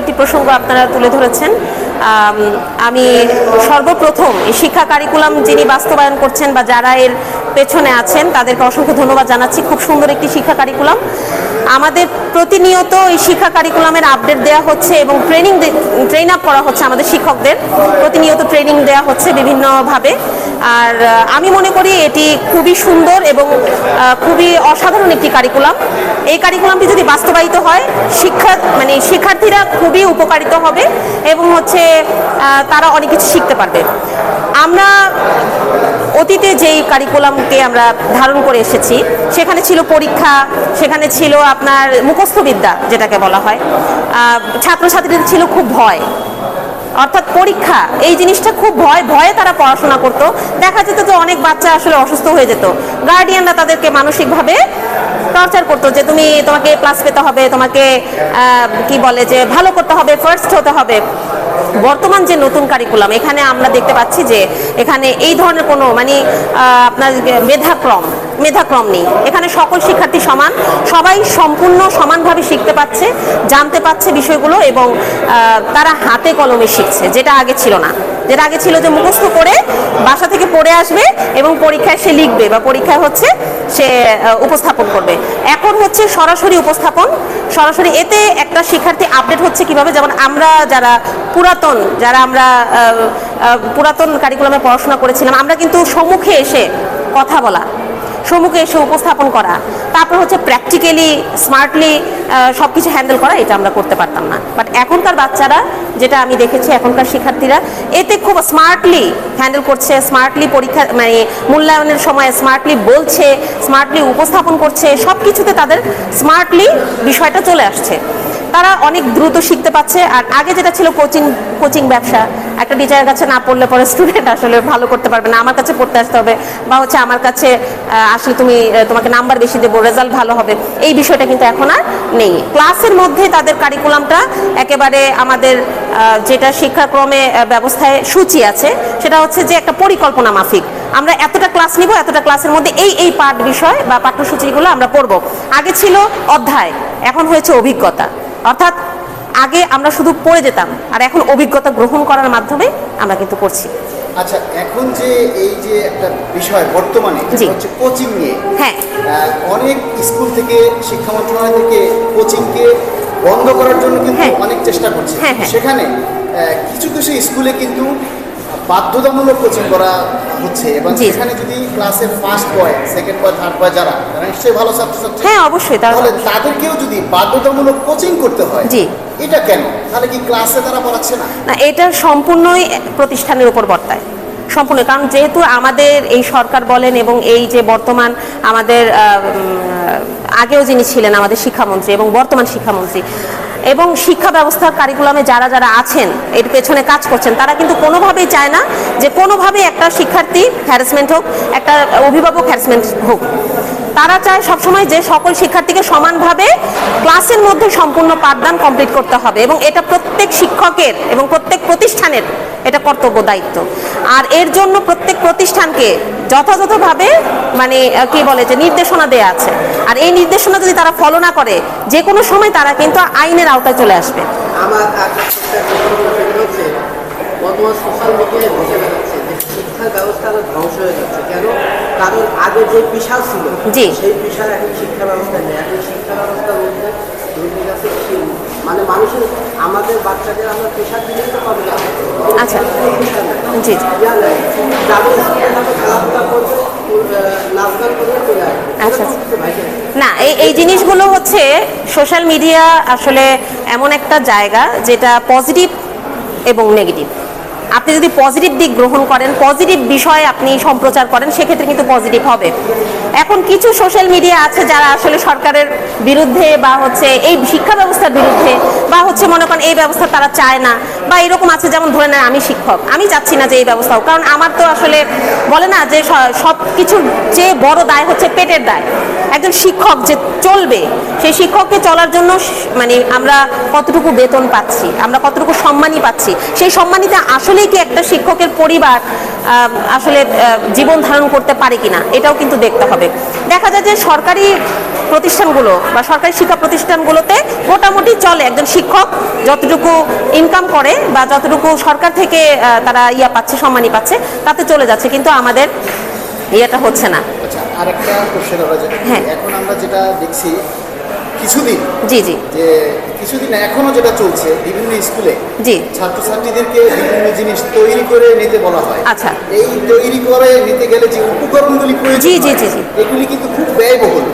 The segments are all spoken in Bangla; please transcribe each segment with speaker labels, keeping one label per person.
Speaker 1: একটি প্রসঙ্গ আপনারা তুলে ধরেছেন। আমি সর্বপ্রথম শিক্ষা কারিকুলাম যিনি বাস্তবায়ন করছেন বা যারা এর পেছনে আছেন, তাদেরকে অসংখ্য ধন্যবাদ জানাচ্ছি। খুব সুন্দর একটি শিক্ষা কারিকুলাম আমাদের প্রতিনিয়ত এই শিক্ষা কারিকুলামের আপডেট দেওয়া হচ্ছে এবং ট্রেনিং ট্রেন আপ করা হচ্ছে আমাদের শিক্ষকদের। প্রতিনিয়ত ট্রেনিং দেওয়া হচ্ছে বিভিন্নভাবে। আর আমি মনে করি এটি খুবই সুন্দর এবং খুবই অসাধারণ একটি কারিকুলাম এই কারিকুলামটি যদি বাস্তবায়িত হয়, শিক্ষা মানে শিক্ষার্থীরা খুবই উপকারিত হবে এবং হচ্ছে তারা অনেক কিছু শিখতে পারবে। আমরা অতীতে যেই কারিকুলামকে আমরা ধারণ করে এসেছি, সেখানে ছিল পরীক্ষা, সেখানে ছিল আপনার মুখস্থ বিদ্যা যেটাকে বলা হয়। ছাত্রছাত্রীদের ছিল খুব ভয়। অর্থাৎ পরীক্ষা, এই জিনিসটা খুব ভয়, ভয়ে তারা পড়াশোনা করতো। দেখা যেত যে অনেক বাচ্চা আসলে অসুস্থ হয়ে যেত। গার্ডিয়ানরা তাদেরকে মানসিকভাবে টর্চার করতো যে, তুমি তোমাকে প্লাস পেতে হবে, তোমাকে কি বলে যে, ভালো করতে হবে ফার্স্ট হতে হবে। বর্তমান যে নতুন কারিকুলাম এখানে আমরা দেখতে পাচ্ছি যে, এখানে এই ধরনের কোনো মানে আপনার মেধাক্রম মেধাক্রম নেই। এখানে সকল শিক্ষার্থী সমান। সবাই সম্পূর্ণ সমানভাবে শিখতে পাচ্ছে জানতে পারছে বিষয়গুলো এবং তারা হাতে কলমে শিখছে, যেটা আগে ছিল না। যেটা আগে ছিল যে মুখস্থ করে বাসা থেকে পড়ে আসবে এবং পরীক্ষায় সে লিখবে বা পরীক্ষায় হচ্ছে সে উপস্থাপন করবে। এখন হচ্ছে সরাসরি উপস্থাপন। সরাসরি এতে একটা শিক্ষার্থী আপডেট হচ্ছে কীভাবে? যেমন আমরা যারা পুরাতন, যারা আমরা পুরাতন কারিকুলামে পড়াশোনা করেছিলাম, আমরা কিন্তু সম্মুখে এসে কথা বলা সম্মুখে এসে উপস্থাপন করা। তারপর হচ্ছে প্র্যাকটিক্যালি স্মার্টলি সব কিছু হ্যান্ডেল করা, এটা আমরা করতে পারতাম না। বাট এখনকার বাচ্চারা, যেটা আমি দেখেছি এখনকার শিক্ষার্থীরা, এতে খুব স্মার্টলি হ্যান্ডেল করছে স্মার্টলি পরীক্ষা মানে মূল্যায়নের সময় স্মার্টলি বলছে স্মার্টলি উপস্থাপন করছে সব কিছুতে তাদের স্মার্টলি বিষয়টা চলে আসছে। তারা অনেক দ্রুত শিখতে পাচ্ছে আর আগে যেটা ছিল কোচিং কোচিং ব্যবসা একটা টিচারের কাছে না পড়লে পরে স্টুডেন্ট আসলে ভালো করতে পারবে না। আমার কাছে পড়তে আসতে হবে বা হচ্ছে আমার কাছে আসলে তুমি তোমাকে নাম্বার বেশি দেবো রেজাল্ট ভালো হবে। এই বিষয়টা কিন্তু এখন আর নেই। ক্লাসের মধ্যে তাদের কারিকুলামটা একেবারে আমাদের যেটা শিক্ষাক্রমে ব্যবস্থায় সূচি আছে, সেটা হচ্ছে যে একটা পরিকল্পনা মাফিক। আমরা এতটা ক্লাস নিব, এতটা ক্লাসের মধ্যে এই এই পাঠ বিষয় বা পাঠ্যসূচিগুলো আমরা পড়ব। আগে ছিল অধ্যায়, এখন হয়েছে অভিজ্ঞতা। অর্থাৎ আগে আমরা শুধু পড়ে যেতাম আর এখন অভিজ্ঞতা গ্রহণ করার মাধ্যমে আমরা কিন্তু করছি
Speaker 2: আচ্ছা এখন যে এই যে একটা বিষয় বর্তমানে হচ্ছে কোচিং নিয়ে
Speaker 1: হ্যাঁ
Speaker 2: অনেক স্কুল থেকে শিক্ষা মন্ত্রণালয় থেকে কোচিংকে বন্ধ করার জন্য কিন্তু
Speaker 1: হ্যাঁ।
Speaker 2: অনেক চেষ্টা করছে
Speaker 1: হ্যাঁ, হ্যাঁ।
Speaker 2: সেখানে কিছু কিছু স্কুলে কিন্তু বাধ্যতামূলক কোচিং করা হচ্ছে এবং। সেখানে যদি ক্লাসের first boy second boy third boy যারা তারা নিশ্চয়ই ভালো ছাত্রছাত্রী।
Speaker 1: হ্যাঁ অবশ্যই
Speaker 2: তাহলে তাদেরকেও যদি বাধ্যতামূলক কোচিং করতে হয়
Speaker 1: জি।
Speaker 2: এটা কেন? তাহলে কি ক্লাসে তারা পড়াচ্ছে না?
Speaker 1: না এটা সম্পূর্ণই প্রতিষ্ঠানের উপর বর্তায়। সম্পূর্ণ কারণ যেহেতু আমাদের এই সরকার বলেন এবং এই যে বর্তমান আমাদের আগেও যিনি ছিলেন আমাদের শিক্ষামন্ত্রী এবং বর্তমান শিক্ষামন্ত্রী এবং শিক্ষা ব্যবস্থার কারিকুলামে যারা যারা আছেন, এর পেছনে কাজ করছেন, তারা কিন্তু কোনোভাবেই চায় না যে কোনোভাবেই একটা শিক্ষার্থী হ্যারাসমেন্ট হোক, একটা অভিভাবক হ্যারাসমেন্ট হোক। তারা চায় সবসময় যে সকল শিক্ষার্থীকে সমানভাবে ক্লাসের মধ্যে সম্পূর্ণ পাঠদান কমপ্লিট করতে হবে এবং এটা প্রত্যেক শিক্ষকের এবং প্রত্যেক প্রতিষ্ঠানের এটা কর্তব্য দায়িত্ব। আর এর জন্য প্রত্যেক প্রতিষ্ঠানকে যথাযথভাবে মানে কি বলে যে নির্দেশনা দেয়া আছে। আর এই নির্দেশনা যদি তারা ফলো না করে, যে কোনো সময় তারা কিন্তু আইনের আওতায় চলে আসবে।
Speaker 3: আমার সোশ্যাল মিডিয়ায় যে ব্যবস্থা ধ্বংস হয়ে যাচ্ছে। কেন? কারণ আগে যে বিশাল ছিল
Speaker 1: জি।
Speaker 3: সেই বিশাল এখন শিক্ষা ব্যবস্থা নেই। এখন শিক্ষা কাছে কি- মানে মানুষের আমাদের বাচ্চাদের আমরা পেশা দিলেই তো পাবে না।
Speaker 1: আচ্ছা। জি
Speaker 3: যাবে খেলাধুলা করবে নাচ গান করবে চলে আসবে।
Speaker 1: আচ্ছা,
Speaker 3: ভাইকে।
Speaker 1: না এই এই জিনিসগুলো হচ্ছে সোশ্যাল মিডিয়া আসলে এমন একটা জায়গা যেটা পজিটিভ এবং নেগেটিভ। আপনি যদি পজিটিভ দিক গ্রহণ করেন পজিটিভ বিষয়ে আপনি সম্প্রচার করেন, সেক্ষেত্রে কিন্তু পজিটিভ হবে। এখন কিছু সোশ্যাল মিডিয়া আছে যারা আসলে সরকারের বিরুদ্ধে বা হচ্ছে এই শিক্ষা ব্যবস্থার বিরুদ্ধে বা হচ্ছে মনে করেন এই ব্যবস্থা তারা চায় না বা এরকম আছে যেমন ধরে নেন আমি শিক্ষক। আমি চাচ্ছি না যে এই ব্যবস্থা কারণ আমার তো আসলে বলে না যে সব কিছুর চেয়ে বড় দায় হচ্ছে পেটের দায়। একজন শিক্ষক যে চলবে, সেই শিক্ষককে চলার জন্য মানে আমরা কতটুকু বেতন পাচ্ছি, আমরা কতটুকু সম্মানই পাচ্ছি, সেই সম্মানিতে আসলেই কি একটা শিক্ষকের পরিবার আসলে জীবন ধারণ করতে পারে কিনা, এটাও কিন্তু দেখতে হবে। দেখা যায় যে সরকারি প্রতিষ্ঠানগুলো বা সরকারি শিক্ষা প্রতিষ্ঠানগুলোতে মোটামুটি চলে একজন শিক্ষক, যতটুকু ইনকাম করে বা যতটুকু সরকার থেকে তারা ইয়া পাচ্ছে, সম্মানই পাচ্ছে, তাতে চলে যাচ্ছে, কিন্তু আমাদের ইয়েটা হচ্ছে না।
Speaker 2: আরেকটা কোশ্চেন করা যায়
Speaker 1: হ্যাঁ।
Speaker 2: এখন আমরা যেটা দেখছি কিছুদিন
Speaker 1: জি জি
Speaker 2: যে কিছুদিন এখনও যেটা চলছে বিভিন্ন স্কুলে
Speaker 1: জি
Speaker 2: ছাত্রছাত্রীদেরকে বিভিন্ন জিনিস তৈরি করে নিতে বলা হয়
Speaker 1: আচ্ছা।
Speaker 2: এই তৈরি করে নিতে গেলে যে উপকরণগুলি প্রয়োজন
Speaker 1: জি, জি, জি।
Speaker 2: এগুলি কিন্তু খুব ব্যয়বহুল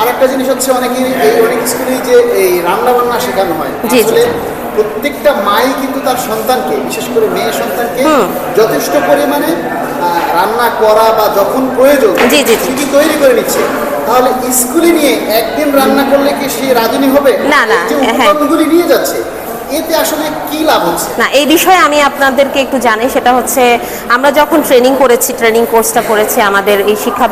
Speaker 2: আর একটা জিনিস হচ্ছে অনেকে এই অনেক স্কুলেই যে এই রান্না বান্না শেখানো হয়। আসলে প্রত্যেকটা মাই কিন্তু তার সন্তানকে বিশেষ করে মেয়ে সন্তানকে যথেষ্ট পরিমাণে রান্না করা বা যখন প্রয়োজন। সেটি তৈরি করে নিচ্ছে। তাহলে স্কুলে নিয়ে একদিন রান্না করলে কি সে রাজনী হবে?
Speaker 1: না, না, হ্যাঁ।
Speaker 2: উপকরণগুলি নিয়ে যাচ্ছে। এতে আসলে কি লাভ হচ্ছে?
Speaker 1: না এই বিষয়ে আমি আপনাদেরকে একটু জানি সেটা হচ্ছে আমরা যখন ট্রেনিং করেছি ট্রেনিং কোর্সটা করেছি আমাদের এই শিক্ষা